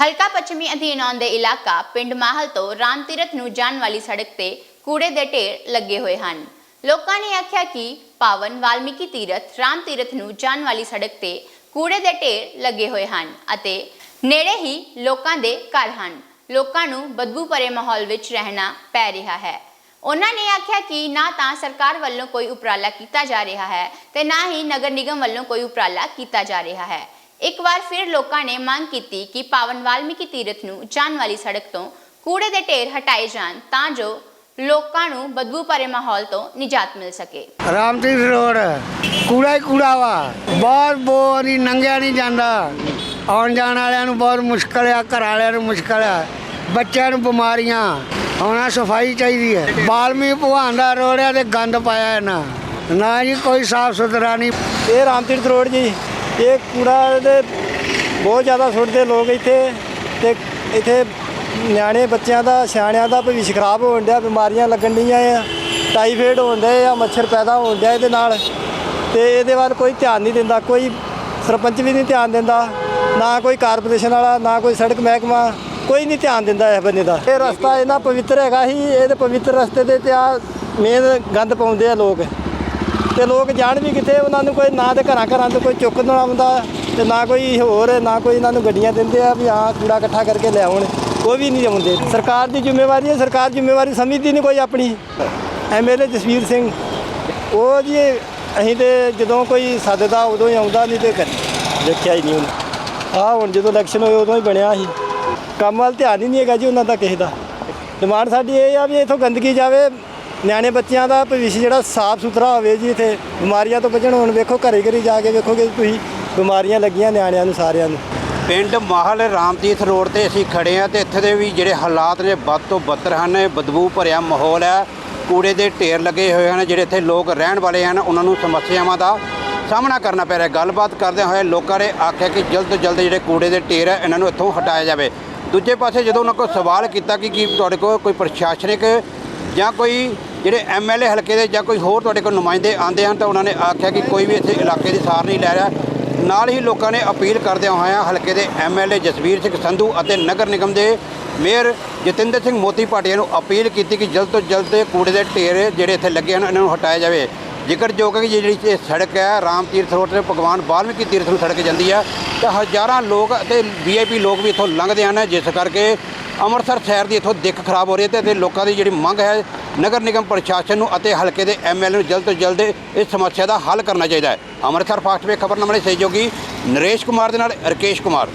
ਹਲਕਾ ਪੱਛਮੀ ਅਧੀਨ ਆਉਂਦੇ ਇਲਾਕਾ ਪਿੰਡ ਮਾਹਲ ਤੋਂ ਰਾਮ ਤੀਰਥ ਨੂੰ ਜਾਣ ਵਾਲੀ ਸੜਕ ਤੇ ਕੂੜੇ ਦੇ ਢੇਰ ਲੱਗੇ ਹੋਏ ਹਨ। ਲੋਕਾਂ ਨੇ ਆਖਿਆ ਕਿ ਪਾਵਨ ਵਾਲਮੀਕੀ ਤੀਰਥ, ਰਾਮ ਨੂੰ ਜਾਣ ਵਾਲੀ ਸੜਕ ਤੇ ਕੂੜੇ ਦੇ ਢੇਰ ਲੱਗੇ ਹੋਏ ਹਨ ਅਤੇ ਨੇੜੇ ਹੀ ਲੋਕਾਂ ਦੇ ਘਰ ਹਨ। ਲੋਕਾਂ ਨੂੰ ਬਦਬੂ ਭਰੇ ਮਾਹੌਲ ਵਿੱਚ ਰਹਿਣਾ ਪੈ ਰਿਹਾ ਹੈ। ਉਹਨਾਂ ਨੇ ਆਖਿਆ ਕਿ ਨਾ ਤਾਂ ਸਰਕਾਰ ਵੱਲੋਂ ਕੋਈ ਉਪਰਾਲਾ ਕੀਤਾ ਜਾ ਰਿਹਾ ਹੈ ਤੇ ਨਾ ਹੀ ਨਗਰ ਨਿਗਮ ਵੱਲੋਂ ਕੋਈ ਉਪਰਾਲਾ ਕੀਤਾ ਜਾ ਰਿਹਾ ਹੈ। ਇੱਕ ਵਾਰ ਫਿਰ ਲੋਕਾਂ ਨੇ ਮੰਗ ਕੀਤੀ ਕਿ ਪਾਵਨ ਵਾਲਮੀਕੀ ਤੀਰਥ ਨੂੰ ਜਾਣ ਵਾਲੀ ਸੜਕ ਤੋਂ ਕੂੜੇ ਦੇ ਢੇਰ ਹਟਾਏ ਜਾਣ ਤਾਂ ਜੋ ਲੋਕਾਂ ਨੂੰ ਬਦਬੂ ਭਰੇ ਮਾਹੌਲ ਤੋਂ ਨਿਜਾਤ ਮਿਲ ਸਕੇ। ਰਾਮਤੀਰਥ ਰੋਡ ਕੂੜਾ ਹੀ ਕੂੜਾ ਵਾ। ਬਹੁਤ ਬੋ ਨਹੀਂ ਨੰਗਿਆ ਨਹੀਂ ਜਾਂਦਾ। ਆਉਣ ਜਾਣ ਵਾਲਿਆਂ ਨੂੰ ਬਹੁਤ ਮੁਸ਼ਕਲ ਆ ਘਰ ਵਾਲਿਆਂ ਨੂੰ ਮੁਸ਼ਕਲ ਆ। ਬੱਚਿਆਂ ਨੂੰ ਬਿਮਾਰੀਆਂ ਆਉਣਾ ਸਫ਼ਾਈ ਚਾਹੀਦੀ ਹੈ। ਬਾਲਮੀ ਭਗਵਾਨ ਦਾ ਰੋਡ ਆ ਤੇ ਗੰਦ ਪਾਇਆ ਇਹਨਾਂ। ਨਾ ਜੀ ਕੋਈ ਸਾਫ਼ ਸੁਥਰਾ ਨਹੀਂ ਇਹ ਰਾਮਤੀਰਥ ਰੋਡ ਜੀ। ਇਹ ਕੂੜਾ ਦੇ ਬਹੁਤ ਜ਼ਿਆਦਾ ਸੁੱਟਦੇ ਲੋਕ ਇੱਥੇ ਤੇ ਇੱਥੇ ਨਿਆਣੇ ਬੱਚਿਆਂ ਦਾ, ਸਿਆਣਿਆਂ ਦਾ ਭਵਿੱਖ ਖਰਾਬ ਹੋਣ ਡਿਆ, ਬਿਮਾਰੀਆਂ ਲੱਗਣ ਡੀਆਂ ਆ, ਟਾਈਫਾਇਡ ਹੋਣ ਡਿਆ ਆ, ਮੱਛਰ ਪੈਦਾ ਹੋਣ ਡਿਆ ਇਹਦੇ ਨਾਲ। ਤੇ ਇਹਦੇ ਵੱਲ ਕੋਈ ਧਿਆਨ ਨਹੀਂ ਦਿੰਦਾ, ਕੋਈ ਸਰਪੰਚ ਵੀ ਨਹੀਂ ਧਿਆਨ ਦਿੰਦਾ, ਨਾ ਕੋਈ ਕਾਰਪੋਰੇਸ਼ਨ ਵਾਲਾ, ਨਾ ਕੋਈ ਸੜਕ ਮਹਿਕਮਾ, ਕੋਈ ਨਹੀਂ ਧਿਆਨ ਦਿੰਦਾ ਇਸ ਬੰਦੇ ਦਾ। ਇਹ ਰਸਤਾ ਇਹਨਾਂ ਪਵਿੱਤਰ ਹੈਗਾ ਹੀ ਇਹਦੇ ਪਵਿੱਤਰ ਰਸਤੇ ਦੇ ਤੇ ਆ ਮੇਨ ਗੰਦ ਪਾਉਂਦੇ ਆ ਲੋਕ। ਤੇ ਲੋਕ ਜਾਣ ਵੀ ਕਿੱਥੇ ਉਹਨਾਂ ਨੂੰ ਕੋਈ ਨਾ ਤੇ ਘਰਾਂ ਘਰਾਂ ਤੋਂ ਕੋਈ ਚੁੱਕ ਨਾ ਆਉਂਦਾ ਤੇ ਨਾ ਕੋਈ ਹੋਰ ਨਾ ਕੋਈ ਇਹਨਾਂ ਨੂੰ ਗੱਡੀਆਂ ਦਿੰਦੇ ਆ ਵੀ ਹਾਂ ਕੂੜਾ ਇਕੱਠਾ ਕਰਕੇ ਲੈ ਆਉਣ। ਕੋਈ ਵੀ ਨਹੀਂ ਆਉਂਦੇ। ਸਰਕਾਰ ਦੀ ਜ਼ਿੰਮੇਵਾਰੀ ਹੈ ਸਰਕਾਰ ਜ਼ਿੰਮੇਵਾਰੀ ਸਮਝਦੀ ਨਹੀਂ ਕੋਈ ਆਪਣੀ। ਐਮਐਲਏ ਜਸਵੀਰ ਸਿੰਘ ਉਹ ਜੀ ਅਸੀਂ ਤੇ ਜਦੋਂ ਕੋਈ ਸੱਦਦਾ ਉਦੋਂ ਹੀ ਆਉਂਦਾ ਨਹੀਂ ਤੇ ਦੇਖਿਆ ਹੀ ਨਹੀਂ ਉਹਨੇ। ਆਹ ਹੁਣ ਜਦੋਂ ਇਲੈਕਸ਼ਨ ਹੋਏ ਉਦੋਂ ਹੀ ਬਣਿਆ ਸੀ। ਕੰਮ ਵੱਲ ਧਿਆਨ ਹੀ ਨਹੀਂ ਹੈਗਾ ਜੀ ਉਹਨਾਂ ਦਾ ਕਿਸੇ ਦਾ। ਡਿਮਾਂਡ ਸਾਡੀ ਇਹ ਆ ਵੀ ਇੱਥੋਂ ਗੰਦਗੀ ਜਾਵੇ ਨਿਆਣੇ ਬੱਚਿਆਂ ਦਾ ਭਵਿੱਖ ਜਿਹੜਾ ਸਾਫ਼ ਸੁਥਰਾ ਹੋਵੇ ਜੀ ਇੱਥੇ, ਬਿਮਾਰੀਆਂ ਤੋਂ ਬਚਣ ਹੁਣ, ਵੇਖੋ ਘਰੇ ਘਰੇ ਜਾ ਕੇ ਵੇਖੋਗੇ ਤੁਸੀਂ, ਬਿਮਾਰੀਆਂ ਲੱਗੀਆਂ ਨਿਆਣਿਆਂ ਨੂੰ ਸਾਰਿਆਂ ਨੂੰ। ਪਿੰਡ ਮਾਹਲ ਰਾਮਤੀਰਥ ਰੋਡ ਤੇ ਅਸੀਂ ਖੜੇ ਆ ਤੇ ਇੱਥੇ ਦੇ ਵੀ ਜਿਹੜੇ ਹਾਲਾਤ ਨੇ ਵੱਧ ਤੋਂ ਬੱਤਰ ਹਨ, ਬਦਬੂ ਭਰਿਆ ਮਾਹੌਲ ਹੈ, ਕੂੜੇ ਦੇ ਢੇਰ ਲੱਗੇ ਹੋਏ ਹਨ, ਜਿਹੜੇ ਇੱਥੇ ਲੋਕ ਰਹਿਣ ਵਾਲੇ ਹਨ, ਉਹਨਾਂ ਨੂੰ ਸਮੱਸਿਆਵਾਂ ਦਾ ਸਾਹਮਣਾ ਕਰਨਾ ਪੈ ਰਿਹਾ ਗੱਲਬਾਤ ਕਰਦੇ ਹੋਏ ਲੋਕਾਂ ਨੇ ਆਖਿਆ ਕਿ ਜਲਦ ਤੋਂ ਜਲਦ ਜਿਹੜੇ ਕੂੜੇ ਦੇ ਢੇਰ ਹੈ, ਇਹਨਾਂ ਨੂੰ ਇੱਥੋਂ ਹਟਾਇਆ ਜਾਵੇ। ਦੂਜੇ ਪਾਸੇ ਜਦੋਂ ਉਹਨਾਂ ਕੋਲ ਸਵਾਲ ਕੀਤਾ ਕਿ ਕੀ ਤੁਹਾਡੇ ਕੋਲ ਕੋਈ ਪ੍ਰਸ਼ਾਸਨਿਕ ਜਾਂ ਕੋਈ ਜਿਹੜੇ ਐਮਐਲਏ ਹਲਕੇ ਦੇ ਜਾਂ ਕੋਈ ਹੋਰ ਤੁਹਾਡੇ ਕੋਲ ਨੁਮਾਇੰਦੇ ਆਉਂਦੇ ਹਨ ਤਾਂ ਉਹਨਾਂ ਨੇ ਆਖਿਆ ਕਿ ਕੋਈ ਵੀ ਇੱਥੇ ਇਲਾਕੇ ਦੀ ਸਾਰ ਨਹੀਂ ਲੈ ਰਿਹਾ। ਨਾਲ ਹੀ ਲੋਕਾਂ ਨੇ ਅਪੀਲ ਕਰਦਿਆਂ ਹੋਇਆਂ ਹਲਕੇ ਦੇ ਐਮਐਲਏ ਜਸਵੀਰ ਸਿੰਘ ਸੰਧੂ ਅਤੇ ਨਗਰ ਨਿਗਮ ਦੇ ਮੇਅਰ ਜਤਿੰਦਰ ਸਿੰਘ ਮੋਤੀ ਭਾਟੀਆ ਨੂੰ ਅਪੀਲ ਕੀਤੀ ਕਿ ਜਲਦ ਤੋਂ ਜਲਦ ਕੂੜੇ ਦੇ ਢੇਰ ਜਿਹੜੇ ਇੱਥੇ ਲੱਗੇ ਹਨ, ਇਹਨਾਂ ਨੂੰ ਹਟਾਇਆ ਜਾਵੇ। ਜ਼ਿਕਰਯੋਗ ਹੈ ਕਿ ਜਿਹੜੀ ਇਹ ਸੜਕ ਹੈ, ਰਾਮ ਤੀਰਥ ਰੋਡ ਤੇ ਭਗਵਾਨ ਵਾਲਮੀਕੀ ਤੀਰਥ ਨੂੰ ਸੜਕ ਜਾਂਦੀ ਹੈ, ਤਾਂ ਹਜ਼ਾਰਾਂ ਲੋਕ ਅਤੇ ਵੀਆਈਪੀ ਲੋਕ ਵੀ ਇੱਥੋਂ ਲੰਘਦੇ ਹਨ। ਜਿਸ ਕਰਕੇ ਅੰਮ੍ਰਿਤਸਰ ਸ਼ਹਿਰ ਦੀ ਇੱਥੋਂ ਦਿੱਖ ਖਰਾਬ ਹੋ ਰਹੀ ਹੈ ਤੇ ਅਤੇ ਲੋਕਾਂ ਦੀ ਜਿਹੜੀ ਮੰਗ ਹੈ, ਨਗਰ ਨਿਗਮ ਪ੍ਰਸ਼ਾਸਨ ਨੂੰ ਅਤੇ ਹਲਕੇ ਦੇ ਐਮਐਲਏ ਨੂੰ ਜਲਦ ਤੋਂ ਜਲਦ ਇਸ ਸਮੱਸਿਆ ਦਾ ਹੱਲ ਕਰਨਾ ਚਾਹੀਦਾ ਹੈ। ਅੰਮ੍ਰਿਤਸਰ ਫਾਸਟ ਵੇ ਖਬਰਨਾਮੇ ਲਈ ਸਹਿਯੋਗੀ ਨਰੇਸ਼ ਕੁਮਾਰ ਦੇ ਨਾਲ ਰਕੇਸ਼ ਕੁਮਾਰ।